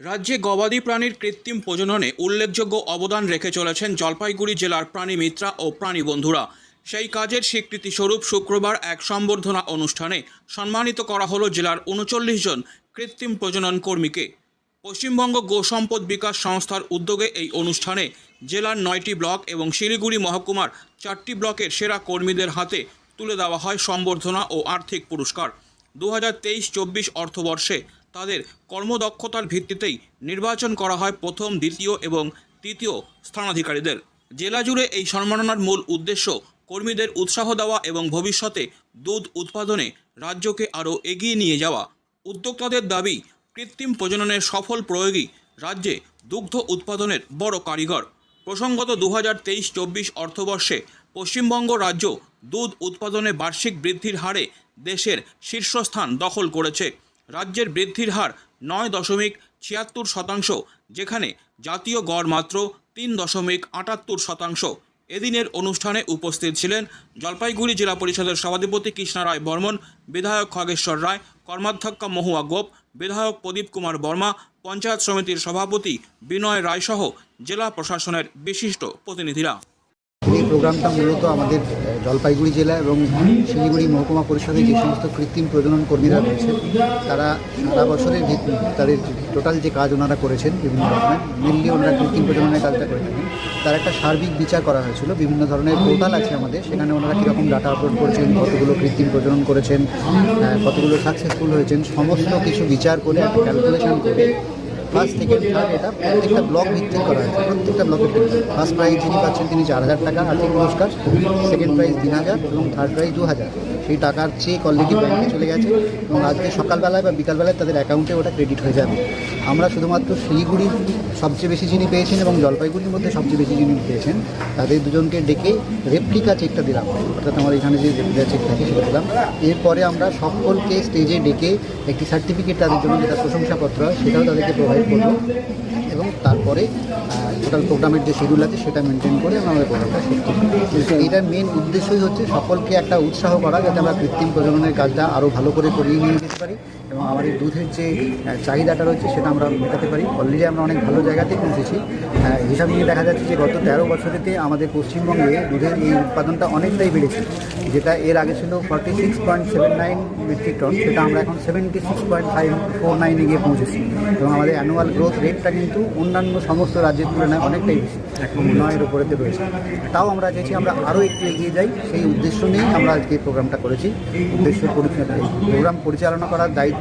রাজ্যে গবাদি প্রাণীর কৃত্রিম প্রজননে উল্লেখযোগ্য অবদান রেখে চলেছেন জলপাইগুড়ি জেলার প্রাণী মিত্রা ও প্রাণী বন্ধুরা। সেই কাজের স্বীকৃতিস্বরূপ শুক্রবার এক সম্বর্ধনা অনুষ্ঠানে সম্মানিত করা হলো জেলার উনচল্লিশ জন কৃত্রিম প্রজনন কর্মীকে। পশ্চিমবঙ্গ গোসম্পদ বিকাশ সংস্থার উদ্যোগে এই অনুষ্ঠানে জেলার নয়টি ব্লক এবং শিলিগুড়ি মহকুমার চারটি ব্লকের সেরা কর্মীদের হাতে তুলে দেওয়া হয় সম্বর্ধনা ও আর্থিক পুরস্কার। দু হাজার তেইশ চব্বিশ অর্থবর্ষে তাদের কর্মদক্ষতার ভিত্তিতেই নির্বাচন করা হয় প্রথম, দ্বিতীয় এবং তৃতীয় স্থানাধিকারীদের। জেলা জুড়ে এই সম্মাননার মূল উদ্দেশ্য কর্মীদের উৎসাহ দেওয়া এবং ভবিষ্যতে দুধ উৎপাদনে রাজ্যকে আরও এগিয়ে নিয়ে যাওয়া। উদ্যোক্তাদের দাবি, কৃত্রিম প্রজননের সফল প্রয়োগই রাজ্যে দুগ্ধ উৎপাদনের বড় কারিগর। প্রসঙ্গত দু হাজার তেইশ চব্বিশ অর্থবর্ষে পশ্চিমবঙ্গ রাজ্য দুধ উৎপাদনে বার্ষিক বৃদ্ধির হারে দেশের শীর্ষস্থান দখল করেছে। রাজ্যের বৃদ্ধির হার নয় দশমিক ছিয়াত্তর শতাংশ, যেখানে জাতীয় গড় মাত্র তিন দশমিক আটাত্তর শতাংশ। এদিনের অনুষ্ঠানে উপস্থিত ছিলেন জলপাইগুড়ি জেলা পরিষদের সভাধিপতি কৃষ্ণা রায় বর্মন, বিধায়ক খগেশ্বর রায়, কর্মাধ্যক্ষ মহুয়া গোপ, বিধায়ক প্রদীপ কুমার বর্মা, পঞ্চায়েত সমিতির সভাপতি বিনয় রায়সহ জেলা প্রশাসনের বিশিষ্ট প্রতিনিধিরা। এই প্রোগ্রামটা মূলত আমাদের জলপাইগুড়ি জেলা এবং শিলিগুড়ি মহকুমা পরিষদে যে সমস্ত কৃত্রিম প্রজনন কর্মীরা রয়েছে, তারা সারা বছরের তাদের টোটাল যে কাজ ওনারা করেছেন বিভিন্ন রকমের মেনলি ওনারা কৃত্রিম প্রজননের কাজটা করে থাকেন। তার একটা সার্বিক বিচার করা হয়েছিল, বিভিন্ন ধরনের পোর্টাল আছে আমাদের, সেখানে ওনারা কীরকম ডাটা আপলোড করেছেন, কতগুলো কৃত্রিম প্রজনন করেছেন কতগুলো সাকসেসফুল হয়েছেন, সমস্ত কিছু বিচার করে একটা ক্যালকুলেশন করে ফার্স্ট সেকেন্ড এটা প্রত্যেকটা ব্লক ভিত্তিক করা হয়েছে, প্রত্যেকটা ব্লকের ফার্স্ট প্রাইজ যিনি পাচ্ছেন তিনি চার হাজার টাকা আর্থিক পুরস্কার সেকেন্ড প্রাইজ তিন হাজার এবং থার্ড প্রাইজ দু হাজার। সেই টাকার চেক অলরেডি ব্যাংকে চলে গেছে এবং আজকে সকালবেলায় বা বিকালবেলায় তাদের অ্যাকাউন্টে ওটা ক্রেডিট হয়ে যাবে। আমরা শুধুমাত্র শিলিগুড়ির সবচেয়ে বেশি যিনি পেয়েছেন এবং জলপাইগুড়ির মধ্যে সবচেয়ে বেশি যিনি পেয়েছেন, তাদের দুজনকে ডেকে রেপ্লিকা চেকটা দিলাম। অর্থাৎ আমার এখানে যে রেপ্লিকা চেক থাকে সেটা দিলাম। এরপরে আমরা সকলকে স্টেজে ডেকে একটি সার্টিফিকেট তাদের জন্য, যেটা প্রশংসাপত্র হয়, সেটাও তাদেরকে প্রোভাইড করব। এবং তারপরে টোটাল প্রোগ্রামের যে শিডিউল আছে, সেটা মেনটেন করে আমরা আমাদের প্রোগ্রামটা শেষ করি এটার মেন উদ্দেশ্যই হচ্ছে সকলকে একটা উৎসাহ করা, যাতে আমরা কৃত্রিম প্রজননের কাজটা আরও ভালো করে করিয়ে নিয়ে যেতে পারি। এবং আমাদের দুধের যে চাহিদাটা রয়েছে সেটা আমরা মেটাতে পারি। অলরেডি আমরা অনেক ভালো জায়গাতেই পৌঁছেছি। হিসাব নিয়ে দেখা যাচ্ছে যে গত তেরো বছরেতে আমাদের পশ্চিমবঙ্গে দুধের এই উৎপাদনটা অনেকটাই বেড়েছে, যেটা এর আগে ছিল forty six point seven nine metric ton সেটা আমরা এখন seventy six point five four নাইনে গিয়ে পৌঁছেছি। এবং আমাদের অ্যানুয়াল গ্রোথ রেটটা কিন্তু অন্যান্য সমস্ত রাজ্যের তুলনায় অনেকটাই বেশি এখন নয়ের উপরেতে রয়েছে। তাও আমরা চাইছি আমরা আরও একটু এগিয়ে যাই, সেই উদ্দেশ্য নিয়েই আমরা আজকে এই প্রোগ্রামটা করেছি। উদ্দেশ্য পরিচালনা প্রোগ্রাম পরিচালনা করার দায়িত্ব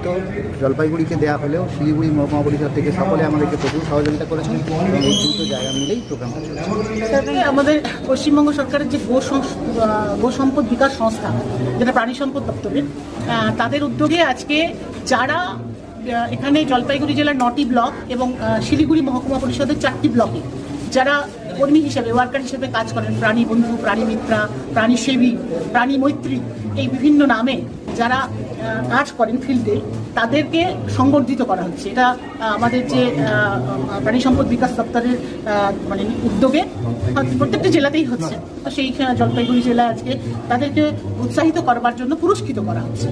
জলপাইগুড়িকে দেওয়া হলেও শিলিগুড়ি মহকুমা পরিষদ থেকে সকলে আমাদেরকে প্রচুর সহযোগিতা করেছেন এবং এই দুটো জায়গা মিলেই প্রোগ্রামটা চলছে। আমাদের পশ্চিমবঙ্গ সরকারের যে গো গো সম্পদ বিকাশ সংস্থা, যেটা প্রাণী সম্পদ দপ্তরের তাদের উদ্যোগে আজকে যারা এখানে জলপাইগুড়ি জেলার নটি ব্লক এবং শিলিগুড়ি মহকুমা পরিষদের চারটি ব্লকে যারা কর্মী হিসেবে, ওয়ার্কার হিসেবে কাজ করেন, প্রাণী বন্ধু, প্রাণী মিত্রা, প্রাণী সেবী, প্রাণী মৈত্রী, এই বিভিন্ন নামে যারা কাজ করেন ফিল্ডে, তাদেরকে সংবর্ধিত করা হচ্ছে। এটা আমাদের যে প্রাণী সম্পদ বিকাশ দপ্তরের মানে উদ্যোগে প্রত্যেকটা জেলাতেই হচ্ছে। তো সেই জলপাইগুড়ি জেলা আজকে তাদেরকে উৎসাহিত করবার জন্য পুরস্কৃত করা হচ্ছে।